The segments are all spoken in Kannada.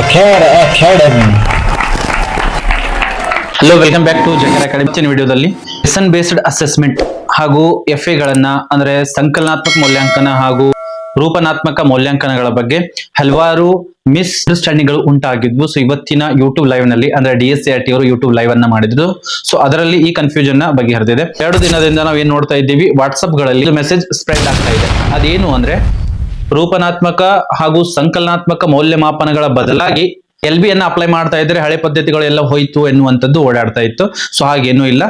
Academy hello welcome back to ಜಕರ್ academy ವಿಡಿಯೋದಲ್ಲಿ ಲೆಸನ್ ಬೇಸ್ಡ್ ಅಸೆಸ್ಮೆಂಟ್ ಹಾಗೂ ಎಫ್ ಗಳನ್ನ, ಅಂದ್ರೆ ಸಂಕಲನಾತ್ಮಕ ಮೌಲ್ಯಾಂಕನ ಹಾಗೂ ರೂಪನಾತ್ಮಕ ಮೌಲ್ಯಾಂಕನಗಳ ಬಗ್ಗೆ ಹಲವಾರು ಮಿಸ್ ಅಂಡರ್ಸ್ಟ್ಯಾಂಡಿಂಗ್ಗಳು ಉಂಟಾಗಿದ್ವು. ಸೊ ಇವತ್ತಿನ ಯೂಟ್ಯೂಬ್ ಲೈವ್ನಲ್ಲಿ, ಅಂದ್ರೆ D S C R T ಅವರು ಯೂಟ್ಯೂಬ್ ಲೈವ್ ಅನ್ನ ಮಾಡಿದ್ರು. ಸೊ ಅದರಲ್ಲಿ ಈ ಕನ್ಫ್ಯೂಷನ್ನ ಬಗೆಹರಿದಿದೆ. ಎರಡು ದಿನದಿಂದ ನಾವು ಏನ್ ನೋಡ್ತಾ ಇದ್ದೀವಿ ವಾಟ್ಸ್ಆಪ್ಗಳಲ್ಲಿ ಮೆಸೇಜ್ ಸ್ಪ್ರೆಡ್ ಆಗ್ತಾ ಇದೆ. ಅದೇನು ಅಂದ್ರೆ ರೂಪನಾತ್ಮಕ ಹಾಗೂ ಸಂಕಲನಾತ್ಮಕ ಮೌಲ್ಯಮಾಪನಗಳ ಬದಲಾಗಿ ಎಲ್ ಬಿ ಅನ್ನ ಅಪ್ಲೈ ಮಾಡ್ತಾ ಇದ್ರೆ ಹಳೆ ಪದ್ಧತಿಗಳು ಎಲ್ಲ ಹೋಯ್ತು ಎನ್ನುವಂಥದ್ದು ಓಡಾಡ್ತಾ ಇತ್ತು. ಸೊ ಹಾಗೇನೂ ಇಲ್ಲ.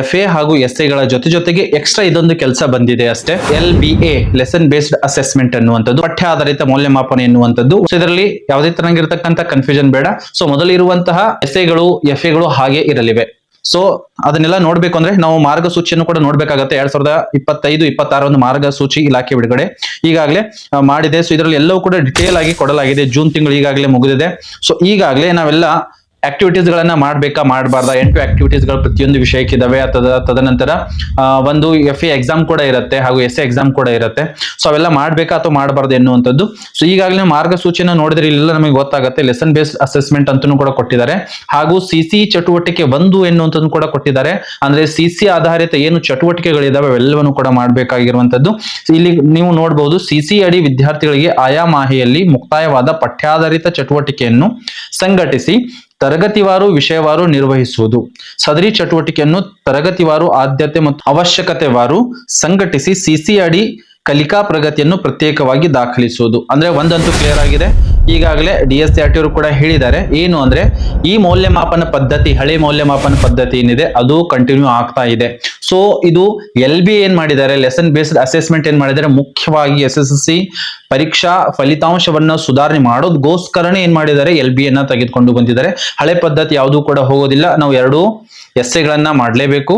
ಎಫ್ ಎ ಹಾಗೂ ಎಸ್ ಎಗಳ ಜೊತೆ ಜೊತೆಗೆ ಎಕ್ಸ್ಟ್ರಾ ಇದೊಂದು ಕೆಲಸ ಬಂದಿದೆ ಅಷ್ಟೇ. L B A lesson based assessment ಅನ್ನುವಂಥದ್ದು ಪಠ್ಯ ಆಧಾರಿತ ಮೌಲ್ಯಮಾಪನ ಎನ್ನುವಂಥದ್ದು. ಇದರಲ್ಲಿ ಯಾವುದೇ ತರಂಗಿರತಕ್ಕಂಥ ಕನ್ಫ್ಯೂಷನ್ ಬೇಡ. ಸೊ ಮೊದಲಿರುವಂತಹ ಎಸ್ ಎಗಳು ಎಫ್ ಎಗಳು ಹಾಗೆ ಇರಲಿವೆ. ಸೊ ಅದನ್ನೆಲ್ಲ ನೋಡ್ಬೇಕು ಅಂದ್ರೆ ನಾವು ಮಾರ್ಗಸೂಚಿಯನ್ನು ಕೂಡ ನೋಡ್ಬೇಕಾಗತ್ತೆ. ಎರಡ್ ಸಾವಿರದ ಇಪ್ಪತ್ತೈದು, ಇಪ್ಪತ್ತಾರ ಒಂದು ಮಾರ್ಗಸೂಚಿ ಇಲಾಖೆ ಬಿಡುಗಡೆ. ಈಗಾಗಲೇ ಮಾಡಿದೆ. ಸೊ ಇದರಲ್ಲಿ ಎಲ್ಲವೂ ಕೂಡ ಡಿಟೇಲ್ ಆಗಿ ಕೊಡಲಾಗಿದೆ. ಜೂನ್ ತಿಂಗಳು ಈಗಾಗಲೇ ಮುಗಿದಿದೆ. ಸೊ ಈಗಾಗಲೇ ನಾವೆಲ್ಲ ಆಕ್ಟಿವಿಟೀಸ್ ಗಳನ್ನ ಮಾಡ್ಬೇಕಾ, ಮಾಡಬಾರ್ದಾ? ಎಂಟು ಆಕ್ಟಿವಿಟೀಸ್ಗಳು ಪ್ರತಿಯೊಂದು ವಿಷಯಕ್ಕೆ ಇದಾವೆ. ತದ, ತದನಂತರ ಒಂದು ಎಫ್ ಎ ಎಕ್ಸಾಮ್ ಕೂಡ ಇರುತ್ತೆ ಹಾಗೂ ಎಸ್ ಎ ಎಕ್ಸಾಮ್ ಕೂಡ ಇರುತ್ತೆ. ಸೊ ಅವೆಲ್ಲ ಮಾಡ್ಬೇಕಾ ಅಥವಾ ಮಾಡಬಾರ್ದು ಎನ್ನುವಂಥದ್ದು. ಸೊ ಈಗಾಗಲೇ ಮಾರ್ಗಸೂಚಿನ ನೋಡಿದ್ರೆ, ಇಲ್ಲೆಲ್ಲ ನಮಗೆ ಗೊತ್ತಾಗುತ್ತೆ. ಲೆಸನ್ ಬೇಸ್ ಅಸೆಸ್ಮೆಂಟ್ ಅಂತೂ ಕೂಡ ಕೊಟ್ಟಿದ್ದಾರೆ. ಹಾಗೂ ಸಿ ಸಿ ಚಟುವಟಿಕೆ ಒಂದು ಎನ್ನುವಂಥದ್ದು ಕೂಡ ಕೊಟ್ಟಿದ್ದಾರೆ. ಅಂದ್ರೆ ಸಿ ಸಿ ಆಧಾರಿತ ಏನು ಚಟುವಟಿಕೆಗಳಿದಾವೆ, ಅವೆಲ್ಲವನ್ನು ಕೂಡ ಮಾಡಬೇಕಾಗಿರುವಂತದ್ದು ಇಲ್ಲಿ ನೀವು ನೋಡಬಹುದು ಸಿ ಸಿ ಅಡಿ ವಿದ್ಯಾರ್ಥಿಗಳಿಗೆ ಆಯಾ ಮಾಹಿಯಲ್ಲಿ ಮುಕ್ತಾಯವಾದ ಪಠ್ಯಾಧಾರಿತ ಚಟುವಟಿಕೆಯನ್ನು ಸಂಘಟಿಸಿ ತರಗತಿವಾರು ವಿಷಯವಾರು ನಿರ್ವಹಿಸುವುದು. ಸದರಿ ಚಟುವಟಿಕೆಯನ್ನು ತರಗತಿವಾರು ಆದ್ಯತೆ ಮತ್ತು ಅವಶ್ಯಕತೆವಾರು ಸಂಘಟಿಸಿ ಸಿಸಿ ಕಲಿಕಾ ಪ್ರಗತಿಯನ್ನು ಪ್ರತ್ಯೇಕವಾಗಿ ದಾಖಲಿಸುವುದು. ಅಂದ್ರೆ ಒಂದಂತೂ ಕ್ಲಿಯರ್ ಆಗಿದೆ. ಈಗಾಗಲೇ ಡಿ ಎಸ್ ಸಿ ಟಿ ಅವರು ಕೂಡ ಹೇಳಿದ್ದಾರೆ. ಏನು ಅಂದ್ರೆ ಈ ಮೌಲ್ಯಮಾಪನ ಪದ್ಧತಿ, ಹಳೆ ಮೌಲ್ಯಮಾಪನ ಪದ್ಧತಿ ಏನಿದೆ, ಅದು ಕಂಟಿನ್ಯೂ ಆಗ್ತಾ ಇದೆ. ಸೊ ಇದು ಎಲ್ ಬಿ ಏನ್ ಮಾಡಿದ್ದಾರೆ? ಲೆಸನ್ ಬೇಸ್ಡ್ ಅಸೆಸ್ಮೆಂಟ್ ಏನ್ ಮಾಡಿದ್ದಾರೆ? ಮುಖ್ಯವಾಗಿ ಎಸ್ ಎಸ್ ಎಸ್ ಸಿ ಪರೀಕ್ಷಾ ಫಲಿತಾಂಶವನ್ನ ಸುಧಾರಣೆ ಮಾಡೋದಕ್ಕೋಸ್ಕರನೇ ಏನ್ ಮಾಡಿದ್ದಾರೆ? ಎಲ್ ಬಿ ಅನ್ನ ತೆಗೆದುಕೊಂಡು ಬಂದಿದ್ದಾರೆ. ಹಳೆ ಪದ್ಧತಿ ಯಾವುದೂ ಕೂಡ ಹೋಗೋದಿಲ್ಲ. ನಾವು ಎರಡು ಎಸ್ ಎಗಳನ್ನ ಮಾಡಲೇಬೇಕು.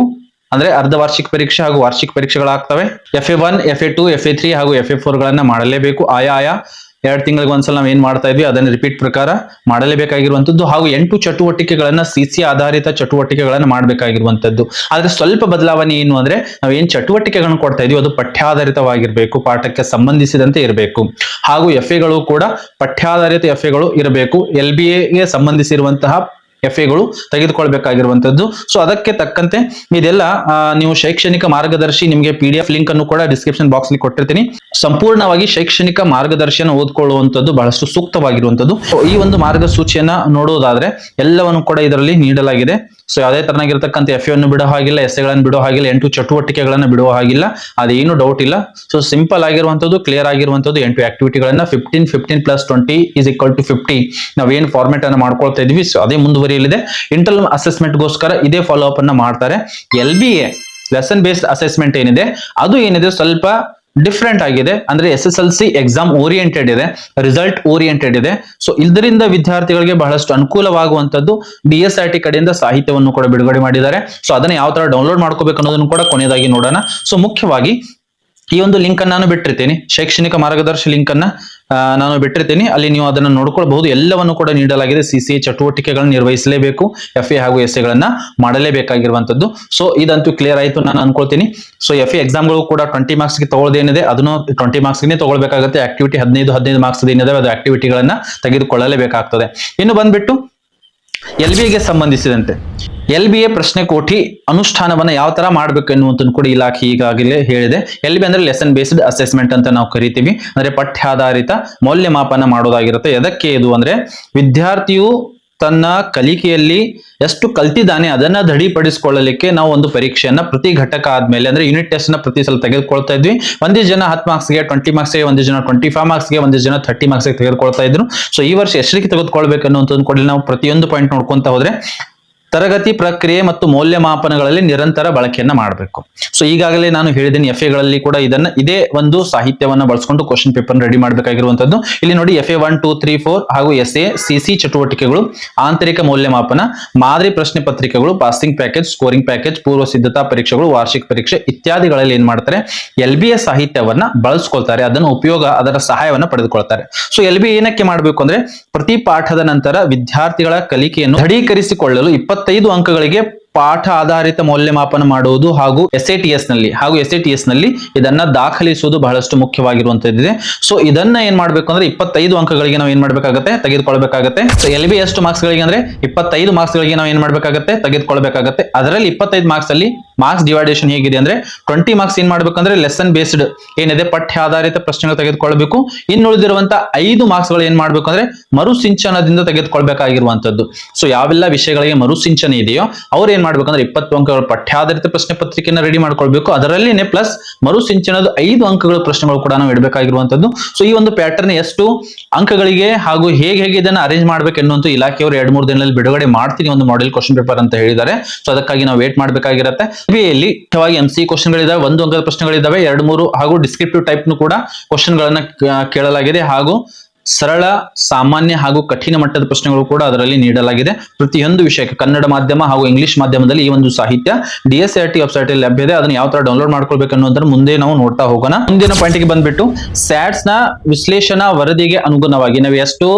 ಅಂದ್ರೆ ಅರ್ಧ ವಾರ್ಷಿಕ ಪರೀಕ್ಷೆ ಹಾಗೂ ವಾರ್ಷಿಕ ಪರೀಕ್ಷೆಗಳಾಗ್ತವೆ. F A one F A two F A three ಹಾಗೂ ಎಫ್ ಎ ಫೋರ್ ಗಳನ್ನ ಮಾಡಲೇಬೇಕು. ಆಯಾ ಆಯಾ ಎರಡು ತಿಂಗಳಿಗೆ ಒಂದ್ಸಲ ನಾವು ಏನ್ ಮಾಡ್ತಾ ಇದ್ವಿ, ಅದನ್ನ ರಿಪೀಟ್ ಪ್ರಕಾರ ಮಾಡಲೇಬೇಕಾಗಿರುವಂತದ್ದು ಹಾಗೂ ಎಂಟು ಚಟುವಟಿಕೆಗಳನ್ನ ಸಿ ಸಿ ಆಧಾರಿತ ಚಟುವಟಿಕೆಗಳನ್ನ ಮಾಡಬೇಕಾಗಿರುವಂತದ್ದು. ಆದ್ರೆ ಸ್ವಲ್ಪ ಬದಲಾವಣೆ ಏನು ಅಂದ್ರೆ ನಾವು ಏನ್ ಚಟುವಟಿಕೆಗಳನ್ನ ಕೊಡ್ತಾ ಇದೀವಿ, ಅದು ಪಠ್ಯಾಧಾರಿತವಾಗಿರ್ಬೇಕು, ಪಾಠಕ್ಕೆ ಸಂಬಂಧಿಸಿದಂತೆ ಇರಬೇಕು. ಹಾಗೂ ಎಫ್ ಎಗಳು ಕೂಡ ಪಠ್ಯಾಧಾರಿತ ಎಫ್ ಎಗಳು ಇರಬೇಕು. ಎಲ್ ಬಿ ಎಗೆ ಸಂಬಂಧಿಸಿರುವಂತಹ ಎಫ್ ಎಗಳು ತೆಗೆದುಕೊಳ್ಬೇಕಾಗಿರುವಂತದ್ದು ಸೊ ಅದಕ್ಕೆ ತಕ್ಕಂತೆ ಇದೆಲ್ಲ ನೀವು ಶೈಕ್ಷಣಿಕ ಮಾರ್ಗದರ್ಶಿ ನಿಮಗೆ ಪಿ ಲಿಂಕ್ ಅನ್ನು ಕೂಡ ಡಿಸ್ಕ್ರಿಪ್ಷನ್ ಬಾಕ್ಸ್ನಲ್ಲಿ ಕೊಟ್ಟಿರ್ತೀನಿ. ಸಂಪೂರ್ಣವಾಗಿ ಶೈಕ್ಷಣಿಕ ಮಾರ್ಗದರ್ಶಿಯನ್ನು ಓದ್ಕೊಳ್ಳುವಂತದ್ದು ಬಹಳಷ್ಟು ಸೂಕ್ತವಾಗಿರುವಂತದ್ದು ಈ ಒಂದು ಮಾರ್ಗಸೂಚಿಯನ್ನ ನೋಡುವುದಾದ್ರೆ ಎಲ್ಲವನ್ನು ಕೂಡ ಇದರಲ್ಲಿ ನೀಡಲಾಗಿದೆ. ಸೊ ಯಾವುದೇ ತರನಾಗಿರ್ತಕ್ಕಂಥ ಎಫ್ ಅನ್ನು ಬಿಡೋ ಹಾಗಿಲ್ಲ ಎಸ್ಗಳನ್ನು ಬಿಡೋ ಹಾಗಿಲ್ಲ, ಎಂಟು ಚಟುವಟಿಕೆಗಳನ್ನು ಬಿಡುವ ಹಾಗಿಲ್ಲ ಅದೇನು ಡೌಟ್ ಇಲ್ಲ. ಸೊ ಸಿಂಪಲ್ ಆಗಿರುವಂಥದ್ದು ಕ್ಲಿಯರ್ ಆಗಿರುವಂಥದ್ದು ಎಂಟು ಆಕ್ಟಿವಿಟಿಗಳನ್ನು fifteen fifteen plus twenty is equal to fifty ನಾವೇನು ಫಾರ್ಮೆಟ್ ಅನ್ನು ಮಾಡ್ಕೊಳ್ತಾ ಇದ್ವಿ ಸೊ ಅದೇ ಮುಂದುವರಿಯಲಿದೆ. ಇಂಟರ್ನಲ್ ಅಸೆಸ್ಮೆಂಟ್ಗೋಸ್ಕರ ಇದೇ ಫಾಲೋ ಅಪ್ ಅನ್ನ ಮಾಡ್ತಾರೆ. L B A lesson based assessment ಏನಿದೆ, ಅದು ಏನಿದೆ, ಸ್ವಲ್ಪ ಡಿಫ್ರೆಂಟ್ ಆಗಿದೆ. ಅಂದ್ರೆ S S L C exam oriented ಇದೆ. ರಿಸಲ್ಟ್ ಓರಿಯೆಂಟೆಡ್ ಇದೆ. ಸೊ ಇದರಿಂದ ವಿದ್ಯಾರ್ಥಿಗಳಿಗೆ ಬಹಳಷ್ಟು ಅನುಕೂಲವಾಗುವಂತದ್ದು ಡಿ ಎಸ್ ಆರ್ ಟಿ ಕಡೆಯಿಂದ ಸಾಹಿತ್ಯವನ್ನು ಕೂಡ ಬಿಡುಗಡೆ ಮಾಡಿದ್ದಾರೆ. ಸೊ ಅದನ್ನ ಯಾವ ತರ ಡೌನ್ಲೋಡ್ ಮಾಡ್ಕೋಬೇಕು ಅನ್ನೋದನ್ನು ಕೂಡ ಕೊನೆಯದಾಗಿ ನೋಡೋಣ. ಸೊ ಮುಖ್ಯವಾಗಿ ಈ ಒಂದು ಲಿಂಕ್ ಅನ್ನು ನಾನು ಬಿಟ್ಟಿರ್ತೀನಿ. ಶೈಕ್ಷಣಿಕ ಮಾರ್ಗದರ್ಶಿ ಲಿಂಕ್ ಅನ್ನ ನಾನು ಬಿಟ್ಟಿರ್ತೀನಿ. ಅಲ್ಲಿ ನೀವು ಅದನ್ನು ನೋಡ್ಕೊಳ್ಬಹುದು. ಎಲ್ಲವನ್ನು ಕೂಡ ನೀಡಲಾಗಿದೆ ಸಿ ಸಿ ನಿರ್ವಹಿಸಲೇಬೇಕು ನಿರ್ವಹಿಸಲೇಬೇಕು ಎಫ್ ಎ ಹಾಗೂ ಎಸ್ ಎಗಳನ್ನ ಮಾಡಲೇಬೇಕಾಗಿರುವಂತದ್ದು ಸೊ ಇದಂತೂ ಕ್ಲಿಯರ್ ಆಯಿತು ನಾನು ಅನ್ಕೊಳ್ತೀನಿ. ಸೊ ಎಫ್ ಎ ಎಕ್ಸಾಮ್ಗಳು ಕೂಡ ಟ್ವೆಂಟಿ ಮಾರ್ಕ್ಸ್ಗೆ ತಗೊಳ್ಳೋದೇನಿದೆ ಅದನ್ನು ಟ್ವೆಂಟಿ ಮಾರ್ಕ್ಸ್ಗೆ ತಗೊಳ್ಬೇಕಾಗುತ್ತೆ. ಆಕ್ಟಿವಿಟಿ ಹದಿನೈದು ಹದಿನೈದು ಮಾರ್ಕ್ಸ್ ಏನಿದೆ ಅದು ಆಕ್ಟಿವಿಟಿಗಳನ್ನ ತೆಗೆದುಕೊಳ್ಳಲೇಬೇಕಾಗ್ತದೆ. ಇನ್ನು ಬಂದ್ಬಿಟ್ಟು ಎಲ್ ಬಿ ಗೆ ಸಂಬಂಧಿಸಿದಂತೆ. ಎಲ್ ಬಿ ಎ ಪ್ರಶ್ನೆ ಕೋಟಿ ಅನುಷ್ಠಾನವನ್ನ ಯಾವ ತರ ಮಾಡಬೇಕು ಎನ್ನುವಂಥದ್ದು ಕೂಡ ಇಲಾಖೆ ಈಗಾಗಲೇ ಹೇಳಿದೆ. ಎಲ್ ಬಿ ಅಂದ್ರೆ ಲೆಸನ್ ಬೇಸ್ಡ್ ಅಸೆಸ್ಮೆಂಟ್ ಅಂತ ನಾವು ಕರಿತೀವಿ. ಅಂದ್ರೆ ಪಠ್ಯಾಧಾರಿತ ಮೌಲ್ಯಮಾಪನ ಮಾಡೋದಾಗಿರುತ್ತೆ. ಎದಕ್ಕೆ ಇದು ಅಂದ್ರೆ ವಿದ್ಯಾರ್ಥಿಯು ತನ್ನ ಕಲಿಕೆಯಲ್ಲಿ ಎಷ್ಟು ಕಲ್ತಿದ್ದಾನೆ ಅದನ್ನ ದೃಢಪಡಿಸಿಕೊಳ್ಳಲಿಕ್ಕೆ ನಾವು ಒಂದು ಪರೀಕ್ಷೆಯನ್ನ ಪ್ರತಿ ಘಟಕ ಆದ್ಮೇಲೆ ಅಂದ್ರೆ ಯೂನಿಟ್ ಟೆಸ್ಟ್ನ ಪ್ರತಿ ಸಲ ತೆಗೆದುಕೊಳ್ತಾ ಇದ್ವಿ. ಒಂದೇ ಜನ ಹತ್ತು ಮಾರ್ಕ್ಸ್ಗೆ ಟ್ವೆಂಟಿ ಮಾರ್ಕ್ಸ್ಗೆ ಗೆ ಜನ ಟ್ವೆಂಟಿ ಫೈವ್ ಮಾರ್ಕ್ಸ್ಗೆ ಒಂದಿಷ್ಟು ಜನ ಥರ್ಟಿ ಮಾರ್ಕ್ಸ್ಗೆ ತೆಗೆದುಕೊಳ್ತಾ ಇದ್ರು. ಸೊ ಈ ವರ್ಷ ಎಷ್ಟಕ್ಕೆ ತೆಗೆದುಕೊಳ್ಬೇಕು ಅನ್ನುವಂಥದ್ದು ಕೂಡ ನಾವು ಪ್ರತಿಯೊಂದು ಪಾಯಿಂಟ್ ನೋಡ್ಕೊಂತ ಹೋದ್ರೆ ತರಗತಿ ಪ್ರಕ್ರಿಯೆ ಮತ್ತು ಮೌಲ್ಯಮಾಪನಗಳಲ್ಲಿ ನಿರಂತರ ಬಳಕೆಯನ್ನ ಮಾಡಬೇಕು. ಸೊ ಈಗಾಗಲೇ ನಾನು ಹೇಳಿದ್ದೀನಿ ಎಫ್ ಎಗಳಲ್ಲಿ ಕೂಡ ಇದನ್ನ, ಇದೇ ಒಂದು ಸಾಹಿತ್ಯವನ್ನ ಬಳಸ್ಕೊಂಡು ಕ್ವಶನ್ ಪೇಪರ್ ರೆಡಿ ಮಾಡಬೇಕಾಗಿರುವಂತದ್ದು ಇಲ್ಲಿ ನೋಡಿ F A one two three four ಹಾಗೂ ಎಸ್ ಎ ಸಿ ಸಿ ಚಟುವಟಿಕೆಗಳು, ಆಂತರಿಕ ಮೌಲ್ಯಮಾಪನ, ಮಾದರಿ ಪ್ರಶ್ನೆ ಪತ್ರಿಕೆಗಳು ಪಾಸಿಂಗ್ ಪ್ಯಾಕೇಜ್ ಸ್ಕೋರಿಂಗ್ ಪ್ಯಾಕೇಜ್ ಪೂರ್ವ ಸಿದ್ಧತಾ ಪರೀಕ್ಷೆಗಳು, ವಾರ್ಷಿಕ ಪರೀಕ್ಷೆ ಇತ್ಯಾದಿಗಳಲ್ಲಿ ಏನ್ ಮಾಡ್ತಾರೆ? ಎಲ್ ಬಿ ಎ ಸಾಹಿತ್ಯವನ್ನ ಬಳಸ್ಕೊಳ್ತಾರೆ, ಅದನ್ನು ಉಪಯೋಗ, ಅದರ ಸಹಾಯವನ್ನ ಪಡೆದುಕೊಳ್ತಾರೆ. ಸೊ ಎಲ್ ಬಿ ಏನಕ್ಕೆ ಮಾಡಬೇಕು ಅಂದ್ರೆ, ಪ್ರತಿ ಪಾಠದ ನಂತರ ವಿದ್ಯಾರ್ಥಿಗಳ ಕಲಿಕೆಯನ್ನು ದೃಢೀಕರಿಸಿಕೊಳ್ಳಲು ಇಪ್ಪತ್ತೈದು ಅಂಕಗಳಿಗೆ ಪಾಠ ಆಧಾರಿತ ಮೌಲ್ಯಮಾಪನ ಮಾಡುವುದು ಹಾಗೂ ಎಸ್ ಎ ಟಿ ಎಸ್ನಲ್ಲಿ ಹಾಗೂ ಎಸ್ ಎ ಟಿ ಎಸ್ನಲ್ಲಿ ಇದನ್ನ ದಾಖಲಿಸುವುದು ಬಹಳಷ್ಟು ಮುಖ್ಯವಾಗಿರುವಂತದ್ದಿದೆ. ಸೊ ಇದನ್ನ ಏನ್ ಮಾಡ್ಬೇಕು ಅಂದ್ರೆ ಇಪ್ಪತ್ತೈದು ಅಂಕಗಳಿಗೆ ನಾವು ಏನ್ ಮಾಡ್ಬೇಕಾಗತ್ತೆ? ತೆಗೆದುಕೊಳ್ಬೇಕಾಗತ್ತೆ. ಸೊ ಎಲ್ ಬಿ ಎಷ್ಟು ಮಾರ್ಕ್ಸ್ ಗಳಿಗೆ ಅಂದ್ರೆ ಇಪ್ಪತ್ತೈದು ಮಾರ್ಕ್ಸ್ ಗಳಿಗೆ ನಾವು ಏನ್ ಮಾಡ್ಬೇಕಾಗತ್ತೆ? ತೆಗೆದುಕೊಳ್ಬೇಕಾಗತ್ತೆ. ಅದರಲ್ಲಿ ಇಪ್ಪತ್ತೈದು ಮಾರ್ಕ್ಸ್ ಅಲ್ಲಿ ಮಾರ್ಕ್ಸ್ ಡಿವೈಡೇಷನ್ ಹೇಗಿದೆ ಅಂದ್ರೆ ಟ್ವೆಂಟಿ ಮಾರ್ಕ್ಸ್ ಏನ್ ಮಾಡ್ಬೇಕಂದ್ರೆ ಲೆಸನ್ ಬೇಸ್ಡ್ ಏನಿದೆ? ಪಠ್ಯ ಆಧಾರಿತ ಪ್ರಶ್ನೆಗಳು ತೆಗೆದುಕೊಳ್ಬೇಕು. ಇನ್ನುಳಿದಿರುವಂತಹ ಐದು ಮಾರ್ಕ್ಸ್ಗಳು ಏನ್ ಮಾಡ್ಬೇಕು ಅಂದ್ರೆ ಮರುಸಿಂಚನದಿಂದ ತೆಗೆದುಕೊಳ್ಬೇಕಾಗಿರುವಂತದ್ದು. ಸೊ ಯಾವೆಲ್ಲ ವಿಷಯಗಳಿಗೆ ಮರುಸಿಂಚನ ಇದೆಯೋ ಅವ್ರು ಏನ್ ಮಾಡ್ಬೇಕಂದ್ರೆ ಇಪ್ಪತ್ತು ಅಂಕಗಳ ಪಠ್ಯಾಧಾರಿತ ಪ್ರಶ್ನೆ ಪತ್ರಿಕೆಯನ್ನು ರೆಡಿ ಮಾಡ್ಕೊಳ್ಬೇಕು. ಅದರಲ್ಲಿನೇ ಪ್ಲಸ್ ಮರುಸಿಂಚನದ ಐದು ಅಂಕಗಳ ಪ್ರಶ್ನೆಗಳು ಕೂಡ ನಾವು ಇಡಬೇಕಾಗಿರುವಂತದ್ದು. ಸೊ ಈ ಒಂದು ಪ್ಯಾಟರ್ನ್ ಎಷ್ಟು ಅಂಕಗಳಿಗೆ ಹಾಗೂ ಹೇಗೆ ಹೇಗೆ ಇದನ್ನ ಅರೇಂಜ್ ಮಾಡ್ಬೇಕು ಎನ್ನುವಂತ ಇಲಾಖೆಯವರು ಎರಡ್ ಮೂರು ದಿನದಲ್ಲಿ ಬಿಡುಗಡೆ ಮಾಡ್ತೀನಿ ಒಂದು ಮಾಡೆಲ್ ಕ್ವಶನ್ ಪೇಪರ್ ಅಂತ ಹೇಳಿದ್ದಾರೆ. ಸೊ ಅದಕ್ಕಾಗಿ ನಾವು ವೇಟ್ ಮಾಡಬೇಕಾಗಿರುತ್ತೆ. ಯಲ್ಲಿ ಮುಖ್ಯವಾಗಿ ಎಂ ಸಿ ಕ್ವಶನ್ಗಳಿದಾವೆ ಒಂದು ಅಂಕದ ಪ್ರಶ್ನೆಗಳಿದ್ದಾವೆ ಎರಡು ಮೂರು ಹಾಗೂ ಡಿಸ್ಕ್ರಿಪ್ಟಿವ್ ಟೈಪ್ ಕೂಡ ಕ್ವಶನ್ ಗಳನ್ನ ಕೇಳಲಾಗಿದೆ. ಹಾಗೂ ಸರಳ, ಸಾಮಾನ್ಯ ಹಾಗೂ ಕಠಿಣ ಮಟ್ಟದ ಪ್ರಶ್ನೆಗಳು ಕೂಡ ಅದರಲ್ಲಿ ನೀಡಲಾಗಿದೆ. ಪ್ರತಿಯೊಂದು ವಿಷಯಕ್ಕೆ ಕನ್ನಡ ಮಾಧ್ಯಮ ಹಾಗೂ ಇಂಗ್ಲಿಷ್ ಮಾಧ್ಯಮದಲ್ಲಿ ಈ ಒಂದು ಸಾಹಿತ್ಯ D S R T website ಅಲ್ಲಿ ಲಭ್ಯ ಇದೆ ಅದನ್ನ ಯಾವ ತರ ಡೌನ್ಲೋಡ್ ಮಾಡ್ಕೊಳ್ಬೇಕು ಅನ್ನೋದನ್ನ ಮುಂದೆ ನಾವು ನೋಡ್ತಾ ಹೋಗೋಣ. ಮುಂದಿನ ಪಾಯಿಂಟ್ಗೆ ಬಂದ್ಬಿಟ್ಟು ಸ್ಯಾಟ್ಸ್ನ ವಿಶ್ಲೇಷಣಾ ವರದಿಗೆ ಅನುಗುಣವಾಗಿ, ನಾವು ಎಷ್ಟು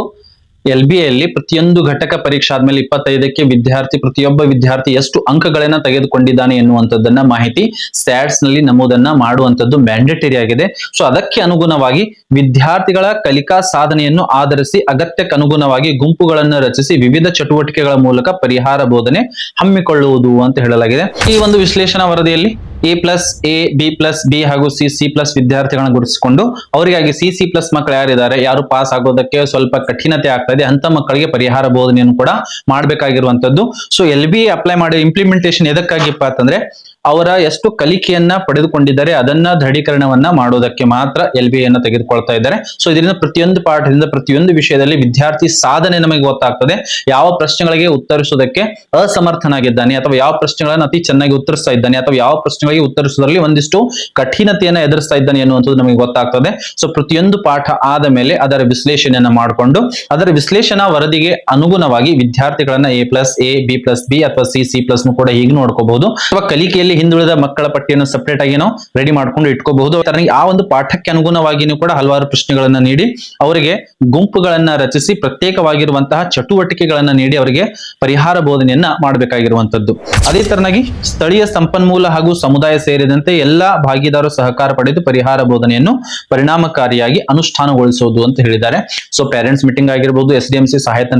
ಎಲ್ ಬಿ ಎಲ್ಲಿ ಪ್ರತಿಯೊಂದು ಘಟಕ ಪರೀಕ್ಷೆ ಆದ್ಮೇಲೆ ಇಪ್ಪತ್ತೈದಕ್ಕೆ ವಿದ್ಯಾರ್ಥಿ, ಪ್ರತಿಯೊಬ್ಬ ವಿದ್ಯಾರ್ಥಿ ಎಷ್ಟು ಅಂಕಗಳನ್ನ ತೆಗೆದುಕೊಂಡಿದ್ದಾನೆ ಎನ್ನುವಂಥದ್ದನ್ನ ಮಾಹಿತಿ ಸ್ಟ್ಯಾಟ್ಸ್ನಲ್ಲಿ ನಮೂದನ್ನ ಮಾಡುವಂತದ್ದು ಮ್ಯಾಂಡೇಟರಿ ಆಗಿದೆ. ಸೊ, ಅದಕ್ಕೆ ಅನುಗುಣವಾಗಿ ವಿದ್ಯಾರ್ಥಿಗಳ ಕಲಿಕಾ ಸಾಧನೆಯನ್ನು ಆಧರಿಸಿ, ಅಗತ್ಯಕ್ಕೆ ಅನುಗುಣವಾಗಿ ಗುಂಪುಗಳನ್ನು ರಚಿಸಿ, ವಿವಿಧ ಚಟುವಟಿಕೆಗಳ ಮೂಲಕ ಪರಿಹಾರ ಬೋಧನೆ ಹಮ್ಮಿಕೊಳ್ಳುವುದು ಅಂತ ಹೇಳಲಾಗಿದೆ. ಈ ಒಂದು ವಿಶ್ಲೇಷಣಾ ವರದಿಯಲ್ಲಿ A plus A B plus B ಹಾಗೂ ಸಿ ಸಿ ಪ್ಲಸ್ ವಿದ್ಯಾರ್ಥಿಗಳನ್ನ ಗುರುತಿಸಿಕೊಂಡು ಅವರಿಗಾಗಿ ಸಿ ಸಿ ಪ್ಲಸ್ ಮಕ್ಕಳು ಯಾರಿದ್ದಾರೆ, ಯಾರು ಪಾಸ್ ಆಗೋದಕ್ಕೆ ಸ್ವಲ್ಪ ಕಠಿಣತೆ ಆಗ್ತಾ ಇದೆ ಅಂತ ಮಕ್ಕಳಿಗೆ ಪರಿಹಾರ ಬೋಧನೆಯನ್ನು ಕೂಡ ಮಾಡಬೇಕಾಗಿರುವಂತದ್ದು ಸೊ ಎಲ್ ಬಿ ಅಪ್ಲೈ ಮಾಡಿ ಇಂಪ್ಲಿಮೆಂಟೇಷನ್ ಎದಕ್ಕಾಗಿಪ್ಪ ಅಂತಂದ್ರೆ ಅವರ ಎಷ್ಟು ಕಲಿಕೆಯನ್ನ ಪಡೆದುಕೊಂಡಿದ್ದಾರೆ ಅದನ್ನ ದೃಢೀಕರಣವನ್ನ ಮಾಡೋದಕ್ಕೆ ಮಾತ್ರ ಎಲ್ ಬಿ ಅನ್ನ ತೆಗೆದುಕೊಳ್ತಾ ಇದ್ದಾರೆ. ಸೊ ಇದರಿಂದ ಪ್ರತಿಯೊಂದು ಪಾಠದಿಂದ ಪ್ರತಿಯೊಂದು ವಿಷಯದಲ್ಲಿ ವಿದ್ಯಾರ್ಥಿ ಸಾಧನೆ ನಮಗೆ ಗೊತ್ತಾಗ್ತದೆ. ಯಾವ ಪ್ರಶ್ನೆಗಳಿಗೆ ಉತ್ತರಿಸೋದಕ್ಕೆ ಅಸಮರ್ಥನಾಗಿದ್ದಾನೆ ಅಥವಾ ಯಾವ ಪ್ರಶ್ನೆಗಳನ್ನ ಅತಿ ಚೆನ್ನಾಗಿ ಉತ್ತರಿಸ್ತಾ ಇದ್ದಾನೆ ಅಥವಾ ಯಾವ ಪ್ರಶ್ನೆಗಳಿಗೆ ಉತ್ತರಿಸೋದ್ರಲ್ಲಿ ಒಂದಿಷ್ಟು ಕಠಿಣತೆಯನ್ನ ಎದುರಿಸ್ತಾ ಇದ್ದಾನೆ ಅನ್ನುವಂಥದ್ದು ನಮಗೆ ಗೊತ್ತಾಗ್ತದೆ. ಸೊ ಪ್ರತಿಯೊಂದು ಪಾಠ ಆದ ಮೇಲೆ ಅದರ ವಿಶ್ಲೇಷಣೆಯನ್ನ ಮಾಡಿಕೊಂಡು, ಅದರ ವಿಶ್ಲೇಷಣಾ ವರದಿಗೆ ಅನುಗುಣವಾಗಿ ವಿದ್ಯಾರ್ಥಿಗಳನ್ನ A plus A B plus B ಅಥವಾ ಸಿ ಸಿ ಪ್ಲಸ್ ಕೂಡ ಹೀಗೆ ನೋಡ್ಕೋಬಹುದು. ಅಥವಾ ಕಲಿಕೆಯಲ್ಲಿ ಹಿಂದುಳಿದ ಮಕ್ಕಳ ಪಟ್ಟಿಯನ್ನು ಸಪರೇಟ್ ಆಗಿ ನಾವು ರೆಡಿ ಮಾಡ್ಕೊಂಡು ಇಟ್ಕೋಬಹುದು. ಆ ಒಂದು ಪಾಠಕ್ಕೆ ಅನುಗುಣವಾಗಿಯೂ ಕೂಡ ಹಲವಾರು ಪ್ರಶ್ನೆಗಳನ್ನ ನೀಡಿ, ಅವರಿಗೆ ಗುಂಪುಗಳನ್ನ ರಚಿಸಿ, ಪ್ರತ್ಯೇಕವಾಗಿರುವಂತಹ ಚಟುವಟಿಕೆಗಳನ್ನ ನೀಡಿ ಅವರಿಗೆ ಪರಿಹಾರ ಬೋಧನೆಯನ್ನ ಮಾಡಬೇಕಾಗಿರುವಂತದ್ದು ಅದೇ ತರನಾಗಿ ಸ್ಥಳೀಯ ಸಂಪನ್ಮೂಲ ಹಾಗೂ ಸಮುದಾಯ ಸೇರಿದಂತೆ ಎಲ್ಲಾ ಭಾಗಿದಾರರು ಸಹಕಾರ ಪಡೆದು ಪರಿಹಾರ ಬೋಧನೆಯನ್ನು ಪರಿಣಾಮಕಾರಿಯಾಗಿ ಅನುಷ್ಠಾನಗೊಳಿಸುವುದು ಅಂತ ಹೇಳಿದ್ದಾರೆ. ಸೊ ಪೇರೆಂಟ್ಸ್ ಮೀಟಿಂಗ್ ಆಗಿರ್ಬೋದು ಎಸ್ ಡಿ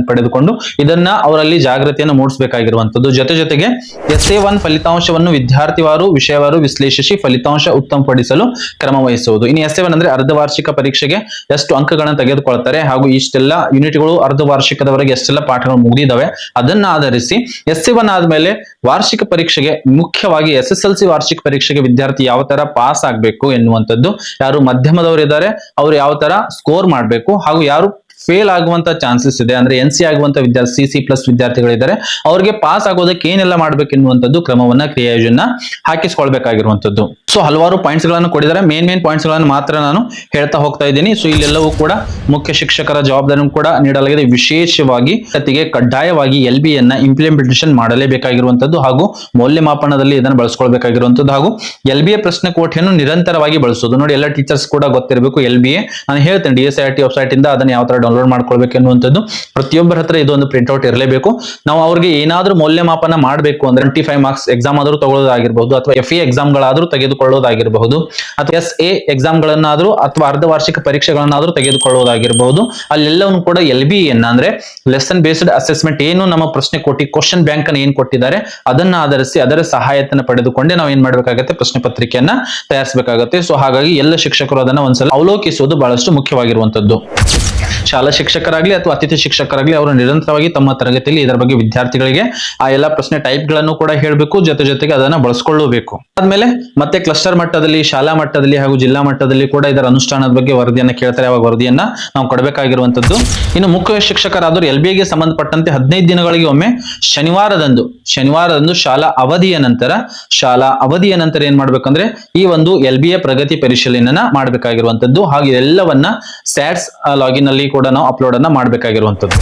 ಪಡೆದುಕೊಂಡು ಇದನ್ನ ಅವರಲ್ಲಿ ಜಾಗೃತಿಯನ್ನು ಮೂಡಿಸಬೇಕಾಗಿರುವಂತದ್ದು ಜೊತೆ ಜೊತೆಗೆ ಎಸ್ ಎ ಒನ್ ಫಲಿತಾಂಶವನ್ನು ವಿದ್ಯಾರ್ಥಿವಾರು, ವಿಷಯವಾರು ವಿಶ್ಲೇಷಿಸಿ ಫಲಿತಾಂಶ ಉತ್ತಮಪಡಿಸಲು ಕ್ರಮ ವಹಿಸುವುದು. ಇನ್ನು ಎಸ್ ಎ ಒನ್ ಅಂದ್ರೆ ಅರ್ಧ ವಾರ್ಷಿಕ ಪರೀಕ್ಷೆಗೆ ಎಷ್ಟು ಅಂಕಗಳನ್ನು ತೆಗೆದುಕೊಳ್ತಾರೆ ಹಾಗೂ ಇಷ್ಟೆಲ್ಲ ಯೂನಿಟ್ಗಳು ಅರ್ಧ ವಾರ್ಷಿಕದವರೆಗೆ ಎಷ್ಟೆಲ್ಲ ಪಾಠಗಳು ಮುಗಿದಿದ್ದಾವೆ ಅದನ್ನ ಆಧರಿಸಿ ಎಸ್ ಎ ಒನ್ ಆದ್ಮೇಲೆ ವಾರ್ಷಿಕ ಪರೀಕ್ಷೆಗೆ ಮುಖ್ಯವಾಗಿ ಎಸ್ ಎಸ್ ಎಲ್ ಸಿ ವಾರ್ಷಿಕ ಪರೀಕ್ಷೆಗೆ ವಿದ್ಯಾರ್ಥಿ ಯಾವ ತರ ಪಾಸ್ ಆಗ್ಬೇಕು ಎನ್ನುವಂಥದ್ದು, ಯಾರು ಮಧ್ಯಮದವರು ಇದ್ದಾರೆ ಅವರು ಯಾವ ತರ ಸ್ಕೋರ್ ಮಾಡಬೇಕು ಹಾಗೂ ಯಾರು ಫೇಲ್ ಆಗುವಂತ ಚಾನ್ಸಸ್ ಇದೆ. ಅಂದ್ರೆ ಎನ್ ಸಿ ಆಗುವಂತ ವಿದ್ಯಾರ್ಥಿ ಸಿ ಪ್ಲಸ್ ವಿದ್ಯಾರ್ಥಿಗಳಿದ್ದಾರೆ. ಅವರಿಗೆ ಪಾಸ್ ಆಗೋದಕ್ಕೆ ಏನೆಲ್ಲ ಮಾಡ್ಬೇಕೆನ್ನುವಂಥದ್ದು ಕ್ರಮವನ್ನ ಕ್ರಿಯಾಯೋಜನ ಹಾಕಿಸ್ಕೊಳ್ಬೇಕಾಗಿರುವಂತದ್ದು ಸೊ ಹಲವಾರು ಪಾಯಿಂಟ್ಸ್ಗಳನ್ನು ಕೊಟ್ಟಿದ್ದಾರೆ. ಮೇನ್ ಮೇನ್ ಪಾಯಿಂಟ್ಸ್ಗಳನ್ನು ಮಾತ್ರ ನಾನು ಹೇಳ್ತಾ ಹೋಗ್ತಾ ಇದ್ದೀನಿ. ಸೊ ಇಲ್ಲೆಲ್ಲವೂ ಕೂಡ ಮುಖ್ಯ ಶಿಕ್ಷಕರ ಜವಾಬ್ದಾರಿಯನ್ನು ಕೂಡ ನೀಡಲಾಗಿದೆ. ವಿಶೇಷವಾಗಿ ಜೊತೆಗೆ ಕಡ್ಡಾಯವಾಗಿ ಎಲ್ ಬಿ ಎನ್ನ ಇಂಪ್ಲಿಮೆಂಟೇಷನ್ ಮಾಡಲೇಬೇಕಾಗಿರುವಂತದ್ದು ಹಾಗೂ ಮೌಲ್ಯಮಾಪನದಲ್ಲಿ ಇದನ್ನು ಬಳಸ್ಕೊಳ್ಬೇಕಾಗಿರುವಂಥದ್ದು ಹಾಗೂ ಎಲ್ ಬಿ ಎ ಪ್ರಶ್ನೆ ಕೋಟೆಯನ್ನು ನಿರಂತರವಾಗಿ ಬಳಸೋದು. ನೋಡಿ, ಎಲ್ಲ ಟೀಚರ್ಸ್ ಕೂಡ ಗೊತ್ತಿರಬೇಕು ಎಲ್ ಬಿ ಎ ನಾನು ಹೇಳ್ತೇನೆ D S I T website ಇಂದ ಅದನ್ನ ಯಾವ ತರ ಡೌನ್ಲೋಡ್ ಮಾಡ್ಕೊಳ್ಬೇಕು ಎನ್ನುವಂಥದ್ದು ಪ್ರತಿಯೊಬ್ಬರ ಹತ್ರ ಇದೊಂದು ಪ್ರಿಂಟ್ಔಟ್ ಇರಲೇಬೇಕು. ನಾವು ಅವ್ರಿಗೆ ಏನಾದರೂ ಮೌಲ್ಯಮಾಪನ ಮಾಡಬೇಕು ಅಂದ್ರೆ ಟ್ವೆಂಟಿ ಫೈವ್ ಮಾರ್ಕ್ಸ್ ಎಕ್ಸಾಮ್ ಆದ್ರೂ ತಗೊಳ್ಳೋದಾಗಿರ್ಬಹುದು ಅಥವಾ ಎಫ್ ಎ ಎಕ್ಸಾಮ್ಗಳಾದ್ರೂ ತೆಗೆದುಕೊಳ್ಳೋದಾಗಿರಬಹುದು ಅಥವಾ ಎಸ್ ಎ ಎಕ್ಸಾಮ್ಗಳನ್ನಾದ್ರೂ ಅಥವಾ ಅರ್ಧ ವಾರ್ಷಿಕ ಪರೀಕ್ಷೆಗಳನ್ನಾದ್ರೂ ತೆಗೆದುಕೊಳ್ಳೋದಾಗಿರಬಹುದು ಅಲ್ಲೆಲ್ಲವನ್ನು ಕೂಡ ಎಲ್ ಬಿ ಎನ್ ಅಂದ್ರೆ ಲೆಸನ್ ಬೇಸ್ಡ್ ಅಸೆಸ್ಮೆಂಟ್ ಏನು ನಮ್ಮ ಪ್ರಶ್ನೆ ಕೊಟ್ಟಿ ಕ್ವಶನ್ ಬ್ಯಾಂಕ್ ಅನ್ನು ಏನ್ ಕೊಟ್ಟಿದ್ದಾರೆ ಅದನ್ನ ಆಧರಿಸಿ ಅದರ ಸಹಾಯತನ ಪಡೆದುಕೊಂಡೇ ನಾವು ಏನ್ ಮಾಡಬೇಕಾಗತ್ತೆ ಪ್ರಶ್ನೆ ಪತ್ರಿಕೆಯನ್ನ ತಯಾರಿಸಬೇಕಾಗತ್ತೆ. ಸೊ ಹಾಗಾಗಿ ಎಲ್ಲ ಶಿಕ್ಷಕರು ಅದನ್ನ ಒಂದ್ಸಲ ಅವಲೋಕಿಸುವುದು ಬಹಳಷ್ಟು ಮುಖ್ಯವಾಗಿರುವಂತದ್ದು ಶಾಲಾ ಶಿಕ್ಷಕರಾಗ್ಲಿ ಅಥವಾ ಅತಿಥಿ ಶಿಕ್ಷಕರಾಗ್ಲಿ ಅವರು ನಿರಂತರವಾಗಿ ತಮ್ಮ ತರಗತಿಯಲ್ಲಿ ಇದರ ಬಗ್ಗೆ ವಿದ್ಯಾರ್ಥಿಗಳಿಗೆ ಆ ಎಲ್ಲ ಪ್ರಶ್ನೆ ಟೈಪ್ಗಳನ್ನು ಕೂಡ ಹೇಳಬೇಕು. ಜೊತೆ ಜೊತೆಗೆ ಅದನ್ನ ಬಳಸ್ಕೊಳ್ಳಬೇಕು. ಆದ್ಮೇಲೆ ಮತ್ತೆ ಕ್ಲಸ್ಟರ್ ಮಟ್ಟದಲ್ಲಿ, ಶಾಲಾ ಮಟ್ಟದಲ್ಲಿ ಹಾಗೂ ಜಿಲ್ಲಾ ಮಟ್ಟದಲ್ಲಿ ಕೂಡ ಇದರ ಅನುಷ್ಠಾನದ ಬಗ್ಗೆ ವರದಿಯನ್ನ ಕೇಳ್ತಾರೆ. ಅವಾಗ ವರದಿಯನ್ನ ನಾವು ಕೊಡಬೇಕಾಗಿರುವಂತದ್ದು. ಇನ್ನು ಮುಖ್ಯ ಶಿಕ್ಷಕರಾದರೂ ಎಲ್ ಬಿಗೆ ಸಂಬಂಧಪಟ್ಟಂತೆ ಹದಿನೈದು ದಿನಗಳಿಗೆ ಒಮ್ಮೆ ಶನಿವಾರದಂದು ಶನಿವಾರದಂದು ಶಾಲಾ ಅವಧಿಯ ನಂತರ, ಶಾಲಾ ಅವಧಿಯ ನಂತರ ಏನ್ ಮಾಡ್ಬೇಕಂದ್ರೆ ಈ ಒಂದು ಎಲ್ ಬಿ ಎ ಪ್ರಗತಿ ಪರಿಶೀಲನೆಯನ್ನ ಮಾಡಬೇಕಾಗಿರುವಂತದ್ದು. ಹಾಗೆ ಎಲ್ಲವನ್ನ ಸ್ಯಾಟ್ಸ್ ಲಾಗಿನ್ ಅಲ್ಲಿ ಕೂಡ ನಾವು ಅಪ್ಲೋಡ್ ಅನ್ನ ಮಾಡಬೇಕಾಗಿರುವಂತದ್ದು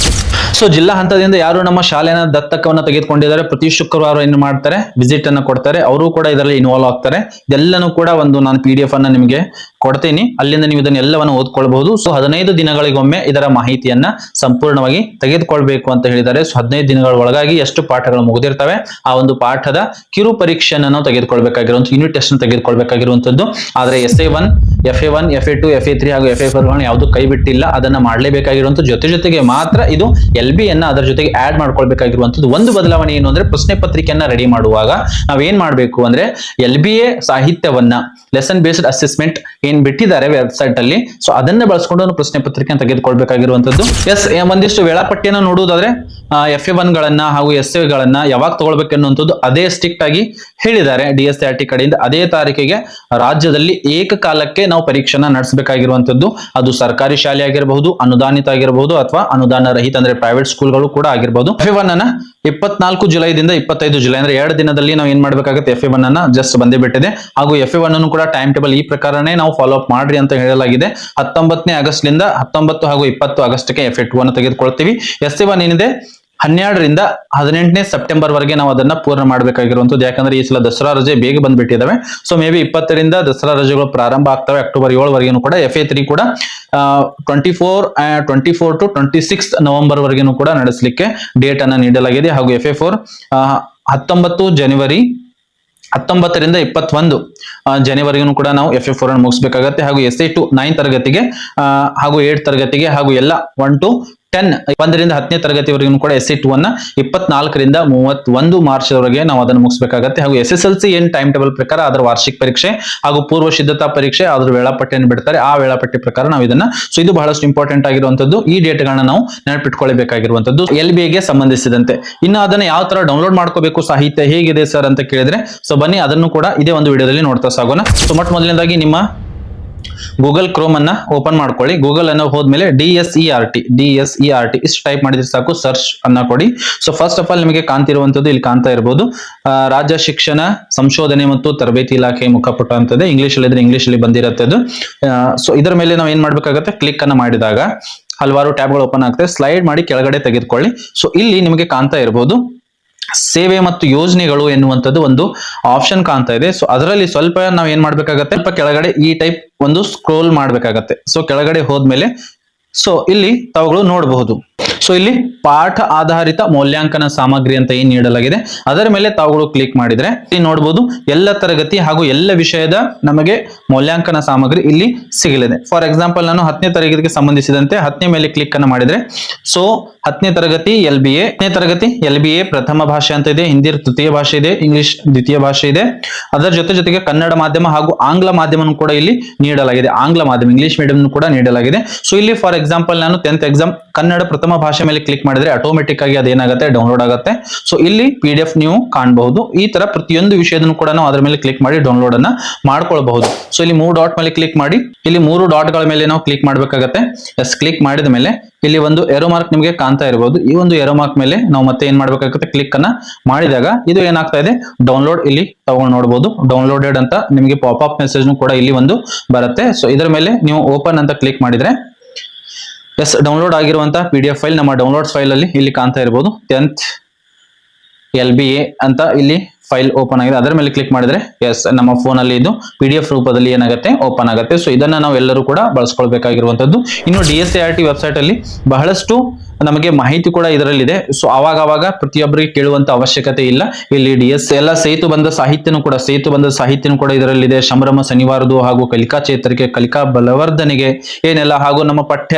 ಸೊ ಜಿಲ್ಲಾ ಹಂತದಿಂದ ಯಾರು ನಮ್ಮ ಶಾಲೆನ ದತ್ತಕವನ್ನ ತೆಗೆದುಕೊಂಡಿದ್ದಾರೆ, ಪ್ರತಿ ಶುಕ್ರವಾರ ಏನು ಮಾಡ್ತಾರೆ? ವಿಸಿಟ್ ಅನ್ನ ಕೊಡ್ತಾರೆ. ಅವರು ಕೂಡ ಇದರಲ್ಲಿ ಇನ್ವಾಲ್ವ್ ಆಗ್ತಾರೆ. ಇದೆಲ್ಲನೂ ಕೂಡ ಒಂದು ನಾನು ಪಿ ಡಿ ಎಫ್ ಅನ್ನ ನಿಮಗೆ ಕೊಡ್ತೀನಿ. ಅಲ್ಲಿಂದ ನೀವು ಇದನ್ನ ಎಲ್ಲವನ್ನು ಓದ್ಕೊಳ್ಬಹುದು. ಸೊ ಹದಿನೈದು ದಿನಗಳಿಗೊಮ್ಮೆ ಇದರ ಮಾಹಿತಿಯನ್ನ ಸಂಪೂರ್ಣವಾಗಿ ತೆಗೆದುಕೊಳ್ಬೇಕು ಅಂತ ಹೇಳಿದ್ದಾರೆ. ಸೊ ಹದಿನೈದು ದಿನಗಳ ಒಳಗಾಗಿ ಎಷ್ಟು ಪಾಠಗಳು ಮುಗಿದಿರ್ತವೆ? ಆ ಒಂದು ಪಾಠದ ಕಿರು ಪರೀಕ್ಷೆಯನ್ನು ನಾವು ತೆಗೆದುಕೊಳ್ಬೇಕಾಗಿರುವಂತ ಯೂನಿಟ್ ಟೆಸ್ಟ್ ತೆಗೆದುಕೊಳ್ಬೇಕಾಗಿರುವಂತದ್ದು ಆದ್ರೆ S A one F A one F A two F A three ಹಾಗೂ ಎಫ್ ಎ ಫೋರ್ ಯಾವುದು ಕೈ ಬಿಟ್ಟಿಲ್ಲ ಅದನ್ನ ಮಾಡಲೇಬೇಕಾಗಿರುವಂತ ಜೊತೆ ಜೊತೆಗೆ ಮಾತ್ರ ಇದು ಎಲ್ ಬಿ ಅನ್ನ ಅದರ ಜೊತೆಗೆ ಆಡ್ ಮಾಡ್ಕೊಳ್ಬೇಕಾಗಿರುವಂತದ್ದು ಒಂದು ಬದಲಾವಣೆ ಏನು ಅಂದ್ರೆ ಪ್ರಶ್ನೆ ಪತ್ರಿಕೆಯನ್ನ ರೆಡಿ ಮಾಡುವಾಗ ನಾವೇನ್ ಮಾಡ್ಬೇಕು ಅಂದ್ರೆ ಎಲ್ ಬಿ ಎ ಸಾಹಿತ್ಯವನ್ನ ಲೆಸನ್ ಬೇಸ್ಡ್ ಅಸೆಸ್ಮೆಂಟ್ ಏನ್ ಬಿಟ್ಟಿದ್ದಾರೆ ವೆಬ್ಸೈಟ್ ಅಲ್ಲಿ ಸೊ ಅದನ್ನೇ ಬಳಸ್ಕೊಂಡು ಪ್ರಶ್ನೆ ಪತ್ರಿಕೆ ತೆಗೆದುಕೊಳ್ಬೇಕಾಗಿರುವಂತದ್ದು ಎಸ್ ಒಂದಿಷ್ಟು ವೇಳಾಪಟ್ಟಿಯನ್ನು ನೋಡುವುದಾದ್ರೆ ಎಫ್ ಎ ಒನ್ ಗಳನ್ನ ಹಾಗೂ ಎಸ್ ಎ ಗಳನ್ನ ಯಾವಾಗ ತಗೊಳ್ಬೇಕು ಅನ್ನುವಂಥದ್ದು ಅದೇ ಸ್ಟ್ರಿಕ್ಟ್ ಆಗಿ ಹೇಳಿದ್ದಾರೆ ಡಿ ಎಸ್ ಆರ್ ಟಿ ಕಡೆಯಿಂದ. ಅದೇ ತಾರೀಕಿಗೆ ರಾಜ್ಯದಲ್ಲಿ ಏಕಕಾಲಕ್ಕೆ ನಾವು ಪರೀಕ್ಷೆನ ನಡೆಸಬೇಕಾಗಿರುವಂತದ್ದು ಅದು ಸರ್ಕಾರಿ ಶಾಲೆ ಆಗಿರಬಹುದು, ಅನುದಾನಿತ ಆಗಿರಬಹುದು ಅಥವಾ ಅನುದಾನ ರಹಿತ ಅಂದ್ರೆ ಪ್ರೈವೇಟ್ ಸ್ಕೂಲ್ಗಳು ಕೂಡ ಆಗಿರಬಹುದು. ಎಫ್ ಎ ಒನ್ ಅನ್ನ ಇಪ್ಪತ್ನಾಲ್ಕು ಜುಲೈದಿಂದ ಇಪ್ಪತ್ತೈದು ಜುಲೈ ಅಂದ್ರೆ ಎರಡು ದಿನದಲ್ಲಿ ನಾವು ಏನ್ ಮಾಡ್ಬೇಕಾಗುತ್ತೆ ಎಫ್ ಎ ಒನ್ ಅನ್ನ ಜಸ್ಟ್ ಬಂದೇ ಬಿಟ್ಟಿದೆ. ಹಾಗೂ ಎಫ್ ಎ ಒನ್ ಅನ್ನು ಕೂಡ ಟೈಮ್ ಟೇಬಲ್ ಈ ಪ್ರಕಾರನೇ ನಾವು ಫಾಲೋ ಅಪ್ ಮಾಡ್ರಿ ಅಂತ ಹೇಳಲಾಗಿದೆ. ಹತ್ತೊಂಬತ್ತನೇ ಆಗಸ್ಟ್ನಿಂದ ಹತ್ತೊಂಬತ್ತು ಹಾಗೂ ಇಪ್ಪತ್ತು ಆಗಸ್ಟ್ಗೆ ಎಫ್ ಎಟ್ ಟು ಅನ್ನು ತೆಗೆದುಕೊಳ್ತೀವಿ. ಎಸ್ ಸಿ ಒನ್ ಏನಿದೆ? ಹನ್ನೆರಡರಿಂದ ಹದಿನೆಂಟನೇ ಸೆಪ್ಟೆಂಬರ್ ವರೆಗೆ ನಾವು ಅದನ್ನ ಪೂರ್ಣ ಮಾಡಬೇಕಾಗಿರುವಂತದ್ದು ಯಾಕಂದ್ರೆ ಈ ಸಲ ದಸರಾ ರಜೆ ಬೇಗ ಬಂದ್ಬಿಟ್ಟಿದ್ದಾವೆ ಸೊ ಮೇ ಬಿ ಇಪ್ಪತ್ತರಿಂದ ದಸರಾ ರಜೆಗಳು ಪ್ರಾರಂಭ ಆಗ್ತವೆ. ಅಕ್ಟೋಬರ್ ಏಳವರೆಗೂ ಕೂಡ ಎಫ್ ಎ ತ್ರೀ ಕೂಡ twenty four twenty four to twenty six November ವರೆಗೂ ಕೂಡ ನಡೆಸಲಿಕ್ಕೆ ಡೇಟ್ ಅನ್ನ ನೀಡಲಾಗಿದೆ. ಹಾಗೂ ಎಫ್ ಎ ಫೋರ್ ಹತ್ತೊಂಬತ್ತು ಜನವರಿ ಹತ್ತೊಂಬತ್ತರಿಂದ ಇಪ್ಪತ್ತೊಂದು ಜನವರಿಗೂ ಕೂಡ ನಾವು ಎಫ್ ಎಫ್ ಫೋರ್ ಅನ್ನು ಮುಗಿಸಬೇಕಾಗತ್ತೆ. ಹಾಗೂ ಎಸ್ ಎ ಟು ನೈನ್ ತರಗತಿಗೆ ಹಾಗೂ ಏಟ್ ತರಗತಿಗೆ ಹಾಗೂ ಎಲ್ಲ ಒನ್ ಟು ಟೆನ್ ಒಂದರಿಂದ ಹತ್ತನೇ ತರಗತಿವರೆಗೂ ಕೂಡ ಎಸ್ ಟು ಅನ್ನ ಇಪ್ಪತ್ನಾಲ್ಕರಿಂದ ಮೂವತ್ತೊಂದು ಮಾರ್ಚ್ ವರೆಗೆ ನಾವು ಅದನ್ನು ಮುಗಿಸಬೇಕಾಗುತ್ತೆ. ಹಾಗೂ ಎಸ್ ಎಸ್ ಎಲ್ ಸಿ ಏನ್ ಟೈಮ್ ಟೇಬಲ್ ಪ್ರಕಾರ ಅದರ ವಾರ್ಷಿಕ ಪರೀಕ್ಷೆ ಹಾಗೂ ಪೂರ್ವ ಸಿದ್ಧತಾ ಪರೀಕ್ಷೆ ಅದರ ವೇಳಾಪಟ್ಟಿಯನ್ನು ಬಿಡ್ತಾರೆ. ಆ ವೇಳಾಪಟ್ಟಿ ಪ್ರಕಾರ ನಾವು ಇದನ್ನ ಸೊ ಇದು ಬಹಳಷ್ಟು ಇಂಪಾರ್ಟೆಂಟ್ ಆಗಿರುವಂತದ್ದು ಈ ಡೇಟ್ಗಳನ್ನ ನಾವು ನೆನಪಿಟ್ಕೊಳ್ಬೇಕಾಗಿರುವಂತದ್ದು ಎಲ್ ಬಿ ಗೆ ಸಂಬಂಧಿಸಿದಂತೆ. ಇನ್ನು ಅದನ್ನ ಯಾವ ತರ ಡೌನ್ಲೋಡ್ ಮಾಡ್ಕೋಬೇಕು, ಸಾಹಿತ್ಯ ಹೇಗಿದೆ ಸರ್ ಅಂತ ಕೇಳಿದ್ರೆ ಸೊ ಬನ್ನಿ ಅದನ್ನು ಕೂಡ ಇದೇ ಒಂದು ವಿಡಿಯೋದಲ್ಲಿ ನೋಡ್ತಾ ಸಾಗೋಣ. ಸೊ ಮೊಟ್ಟ ಮೊದಲನೇದಾಗಿ ನಿಮ್ಮ ಗೂಗಲ್ ಕ್ರೋಮ್ ಅನ್ನ ಓಪನ್ ಮಾಡ್ಕೊಳ್ಳಿ. ಗೂಗಲ್ ಅನ್ನ ಹೋದ್ಮೇಲೆ D S E R T D S T ಇಷ್ಟು ಟೈಪ್ ಮಾಡಿದ್ರೆ ಸಾಕು ಸರ್ಚ್ ಅನ್ನ ಕೊಡಿ. ಸೊ ಫಸ್ಟ್ ಆಫ್ ಆಲ್ ನಿಮಗೆ ಕಾಣ್ತಿರುವಂತದ್ದು ಇಲ್ಲಿ ಕಾಣ್ತಾ ಇರಬಹುದು ರಾಜ್ಯ ಶಿಕ್ಷಣ ಸಂಶೋಧನೆ ಮತ್ತು ತರಬೇತಿ ಇಲಾಖೆ ಮುಖಪುಟ ಅಂತದೆ ಇಂಗ್ಲಿಷ್ ಅಲ್ಲಿ ಇದ್ರೆ ಇಂಗ್ಲಿಷ್ ಅಲ್ಲಿ ಬಂದಿರುತ್ತೆ ಅದು. ಸೊ ಇದರ ಮೇಲೆ ನಾವು ಏನ್ ಮಾಡ್ಬೇಕಾಗತ್ತೆ? ಕ್ಲಿಕ್ ಅನ್ನ ಮಾಡಿದಾಗ ಹಲವಾರು ಟ್ಯಾಬ್ಗಳು ಓಪನ್ ಆಗ್ತದೆ ಸ್ಲೈಡ್ ಮಾಡಿ ಕೆಳಗಡೆ ತೆಗೆದುಕೊಳ್ಳಿ. ಸೊ ಇಲ್ಲಿ ನಿಮಗೆ ಕಾಣ್ತಾ ಇರಬಹುದು ಸೇವೆ ಮತ್ತು ಯೋಜನೆಗಳು ಎನ್ನುವಂಥದ್ದು ಒಂದು ಆಪ್ಷನ್ ಕಾಣ್ತಾ ಇದೆ. ಸೊ ಅದರಲ್ಲಿ ಸ್ವಲ್ಪ ನಾವು ಏನ್ ಮಾಡ್ಬೇಕಾಗತ್ತೆ? ಸ್ವಲ್ಪ ಕೆಳಗಡೆ ಈ ಟೈಪ್ ಒಂದು ಸ್ಕ್ರೋಲ್ ಮಾಡ್ಬೇಕಾಗತ್ತೆ. ಸೊ ಕೆಳಗಡೆ ಹೋದ್ಮೇಲೆ ಸೊ ಇಲ್ಲಿ ತಾವುಗಳು ನೋಡಬಹುದು. ಸೊ ಇಲ್ಲಿ ಪಾಠ ಆಧಾರಿತ ಮೌಲ್ಯಾಂಕನ ಸಾಮಗ್ರಿ ಅಂತ ಏನ್ ನೀಡಲಾಗಿದೆ? ಅದರ ಮೇಲೆ ತಾವುಗಳು ಕ್ಲಿಕ್ ಮಾಡಿದ್ರೆ, ಇಲ್ಲಿ ನೋಡಬಹುದು ಎಲ್ಲ ತರಗತಿ ಹಾಗೂ ಎಲ್ಲ ವಿಷಯದ ನಮಗೆ ಮೌಲ್ಯಾಂಕನ ಸಾಮಗ್ರಿ ಇಲ್ಲಿ ಸಿಗಲಿದೆ. ಫಾರ್ ಎಕ್ಸಾಂಪಲ್ ನಾನು ಹತ್ತನೇ ತರಗತಿಗೆ ಸಂಬಂಧಿಸಿದಂತೆ ಹತ್ತನೇ ಮೇಲೆ ಕ್ಲಿಕ್ ಅನ್ನು ಮಾಡಿದ್ರೆ ಸೊ ಹತ್ತನೇ ತರಗತಿ ಎಲ್ ಬಿ ಎ ತರಗತಿ ಎಲ್ ಬಿ ಎ ಪ್ರಥಮ ಭಾಷೆ ಅಂತ ಇದೆ, ಹಿಂದಿ ತೃತೀಯ ಭಾಷೆ ಇದೆ ಇಂಗ್ಲಿಷ್ ದ್ವಿತೀಯ ಭಾಷೆ ಇದೆ. ಅದರ ಜೊತೆ ಜೊತೆಗೆ ಕನ್ನಡ ಮಾಧ್ಯಮ ಹಾಗೂ ಆಂಗ್ಲ ಮಾಧ್ಯಮವನ್ನು ಕೂಡ ಇಲ್ಲಿ ನೀಡಲಾಗಿದೆ. ಆಂಗ್ಲ ಮಾಧ್ಯಮ ಇಂಗ್ಲಿಷ್ ಮೀಡಿಯಂ ಕೂಡ ನೀಡಲಾಗಿದೆ. ಸೊ ಇಲ್ಲಿ ಫಾರ್ ಎಕ್ಸಾಂಪಲ್ ನಾನು ಟೆಂತ್ ಎಕ್ಸಾಮ್ ಕನ್ನಡ ಪ್ರಥಮ ಭಾಷೆ ಮೇಲೆ ಕ್ಲಿಕ್ ಮಾಡಿದ್ರೆ ಆಟೋಮೆಟಿಕ್ ಆಗಿ ಅದೇನಾಗುತ್ತೆ? ಡೌನ್ಲೋಡ್ ಆಗುತ್ತೆ. ಸೊ ಇಲ್ಲಿ ಪಿ ನೀವು ಕಾಣಬಹುದು. ಈ ತರ ಪ್ರತಿಯೊಂದು ವಿಷಯದನ್ನು ಕೂಡ ನಾವು ಅದರ ಮೇಲೆ ಕ್ಲಿಕ್ ಮಾಡಿ ಡೌನ್ಲೋಡ್ ಅನ್ನ ಮಾಡ್ಕೊಳ್ಬಹುದು. ಸೊ ಇಲ್ಲಿ ಮೂರು ಡಾಟ್ ಮೇಲೆ ಕ್ಲಿಕ್ ಮಾಡಿ. ಇಲ್ಲಿ ಮೂರು ಡಾಟ್ಗಳ ಮೇಲೆ ನಾವು ಕ್ಲಿಕ್ ಮಾಡ್ಬೇಕಾಗತ್ತೆ. ಎಸ್ ಕ್ಲಿಕ್ ಮಾಡಿದ ಮೇಲೆ ಇಲ್ಲಿ ಒಂದು ಎರೋ ಮಾರ್ಕ್ ನಿಮಗೆ ಕಾಣ್ತಾ ಇರಬಹುದು ಈ ಒಂದು ಎರೋ ಮಾರ್ಕ್ ಮೇಲೆ ನಾವು ಮತ್ತೆ ಏನ್ ಮಾಡ್ಬೇಕಾಗುತ್ತೆ? ಕ್ಲಿಕ್ ಅನ್ನ ಮಾಡಿದಾಗ ಇದು ಏನಾಗ್ತಾ ಇದೆ? ಡೌನ್ಲೋಡ್ ಇಲ್ಲಿ ತಗೊಂಡು ನೋಡಬಹುದು ಡೌನ್ಲೋಡೆಡ್ ಅಂತ ನಿಮಗೆ ಪಾಪ್ ಅಪ್ ಮೆಸೇಜ್ ಕೂಡ ಇಲ್ಲಿ ಒಂದು ಬರುತ್ತೆ. ಸೊ ಇದರ ಮೇಲೆ ನೀವು ಓಪನ್ ಅಂತ ಕ್ಲಿಕ್ ಮಾಡಿದ್ರೆ ಎಸ್ ಡೌನ್ಲೋಡ್ ಆಗಿರುವಂತಹ ಪಿ ಡಿ ಎಫ್ ಫೈಲ್ ನಮ್ಮ ಡೌನ್ಲೋಡ್ಸ್ ಫೈಲ್ ಅಲ್ಲಿ ಇಲ್ಲಿ ಕಾಣ್ತಾ ಇರಬಹುದು ಟೆಂತ್ ಎಲ್ ಬಿ ಎ ಅಂತ ಇಲ್ಲಿ ಫೈಲ್ ಓಪನ್ ಆಗಿದೆ. ಅದರ ಮೇಲೆ ಕ್ಲಿಕ್ ಮಾಡಿದ್ರೆ ಎಸ್ ನಮ್ಮ ಫೋನ್ ಅಲ್ಲಿ ಇದು ಪಿ ಡಿ ಎಫ್ ರೂಪದಲ್ಲಿ ಏನಾಗುತ್ತೆ? ಓಪನ್ ಆಗುತ್ತೆ. ಸೊ ಇದನ್ನ ನಾವು ಎಲ್ಲರೂ ಕೂಡ ಬಳಸ್ಕೊಳ್ಬೇಕಾಗಿರುವಂತದ್ದು ಇನ್ನು D S R T website ಅಲ್ಲಿ ಬಹಳಷ್ಟು ನಮಗೆ ಮಾಹಿತಿ ಕೂಡ ಇದರಲ್ಲಿದೆ. ಸೊ ಅವಾಗ ಅವಾಗ ಪ್ರತಿಯೊಬ್ಬರಿಗೆ ಕೇಳುವಂತ ಅವಶ್ಯಕತೆ ಇಲ್ಲ. ಇಲ್ಲಿ ಡಿ ಎಸ್ ಎಲ್ಲ ಸೇತು ಬಂದ ಸಾಹಿತ್ಯನು ಕೂಡ, ಸೇತು ಬಂದ ಸಾಹಿತ್ಯನು ಕೂಡ ಇದರಲ್ಲಿದೆ. ಸಂಭ್ರಮ ಶನಿವಾರದು ಹಾಗೂ ಕಲಿಕಾ ಚೇತರಿಕೆ, ಕಲಿಕಾ ಬಲವರ್ಧನೆಗೆ ಏನೆಲ್ಲ ಹಾಗೂ ನಮ್ಮ ಪಠ್ಯ,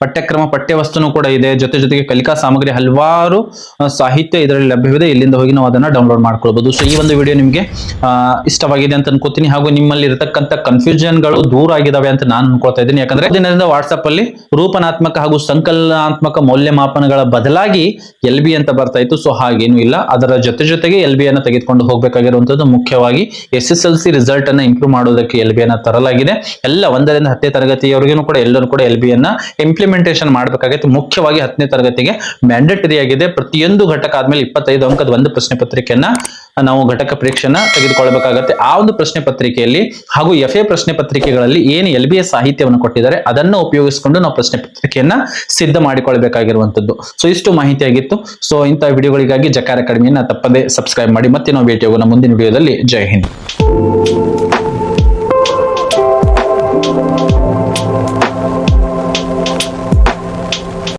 ಪಠ್ಯಕ್ರಮ, ಪಠ್ಯ ವಸ್ತುನು ಕೂಡ ಇದೆ. ಜೊತೆ ಜೊತೆಗೆ ಕಲಿಕಾ ಸಾಮಗ್ರಿ ಹಲವಾರು ಸಾಹಿತ್ಯ ಇದರಲ್ಲಿ ಲಭ್ಯವಿದೆ. ಇಲ್ಲಿಂದ ಹೋಗಿ ನಾವು ಅದನ್ನ ಡೌನ್ಲೋಡ್ ಮಾಡ್ಕೊಳ್ಬಹುದು ಸೊ ಈ ಒಂದು ವಿಡಿಯೋ ನಿಮಗೆ ಇಷ್ಟವಾಗಿದೆ ಅಂತ ಅನ್ಕೋತೀನಿ. ಹಾಗೂ ನಿಮ್ಮಲ್ಲಿ ಇರತಕ್ಕಂತ ಕನ್ಫ್ಯೂಷನ್ಗಳು ದೂರ ಆಗಿದಾವೆ ಅಂತ ನಾನು ಅನ್ಕೋತಾ ಇದ್ದೀನಿ. ಯಾಕಂದ್ರೆ, ದಿನದಿಂದ ವಾಟ್ಸ್ಆಪ್ ಅಲ್ಲಿ ರೂಪನಾತ್ಮಕ ಹಾಗೂ ಸಂಕಲನಾತ್ಮಕ ಮೌಲ್ಯಮಾಪನಗಳ ಬದಲಾಗಿ ಎಲ್ ಬಿ ಅಂತ ಬರ್ತಾ ಇತ್ತು. ಸೊ ಹಾಗೇನು ಇಲ್ಲ. ಅದರ ಜೊತೆ ಜೊತೆಗೆ ಎಲ್ ಬಿ ಅನ್ನ ತೆಗೆದುಕೊಂಡು ಹೋಗಬೇಕಾಗಿರುವಂತದ್ದು ಮುಖ್ಯವಾಗಿ S S L C result ಅನ್ನ ಇಂಪ್ರೂವ್ ಮಾಡೋದಕ್ಕೆ ಎಲ್ ಬಿ ಅನ್ನ ತರಲಾಗಿದೆ. ಎಲ್ಲ ಒಂದರಿಂದ ಹತ್ತನೇ ತರಗತಿಯವರೆಗೂ ಕೂಡ ಎಲ್ಲರೂ ಕೂಡ ಎಲ್ ಬಿ ಅನ್ನ ಇಂಪ್ಲಿಮೆಂಟೇಷನ್ ಮಾಡಬೇಕಾಗಿತ್ತು. ಮುಖ್ಯವಾಗಿ ಹತ್ತನೇ ತರಗತಿಗೆ ಮ್ಯಾಂಡೇಟರಿ ಆಗಿದೆ. ಪ್ರತಿಯೊಂದು ಘಟಕ ಆದ್ಮೇಲೆ ಇಪ್ಪತ್ತೈದು ಅಂಕದ ಒಂದು ಪ್ರಶ್ನೆ ಪತ್ರಿಕೆಯನ್ನ ನಾವು ಘಟಕ ಪರೀಕ್ಷೆನ ತೆಗೆದುಕೊಳ್ಳಬೇಕಾಗತ್ತೆ ಆ ಒಂದು ಪ್ರಶ್ನೆ ಪತ್ರಿಕೆಯಲ್ಲಿ ಹಾಗೂ ಎಫ್ ಎ ಪ್ರಶ್ನೆ ಪತ್ರಿಕೆಗಳಲ್ಲಿ ಏನು ಎಲ್ ಬಿ ಎ ಸಾಹಿತ್ಯವನ್ನು ಕೊಟ್ಟಿದ್ದಾರೆ, ಅದನ್ನು ಉಪಯೋಗಿಸಿಕೊಂಡು ನಾವು ಪ್ರಶ್ನೆ ಪತ್ರಿಕೆಯನ್ನ ಸಿದ್ಧ ಮಾಡಿಕೊಳ್ಬೇಕಾಗಿರುವಂತದ್ದು ಸೊ ಇಷ್ಟು ಮಾಹಿತಿಯಾಗಿತ್ತು ಸೊ ಇಂತಹ ವಿಡಿಯೋಗಳಿಗಾಗಿ ಜಕಾರ ಅಕಾಡೆಮಿಯನ್ನ ತಪ್ಪದೆ ಸಬ್ಸ್ಕ್ರೈಬ್ ಮಾಡಿ. ಮತ್ತೆ ನಾವು ಭೇಟಿ ಹೋಗೋಣ ಮುಂದಿನ ವಿಡಿಯೋದಲ್ಲಿ. ಜೈ ಹಿಂದ್.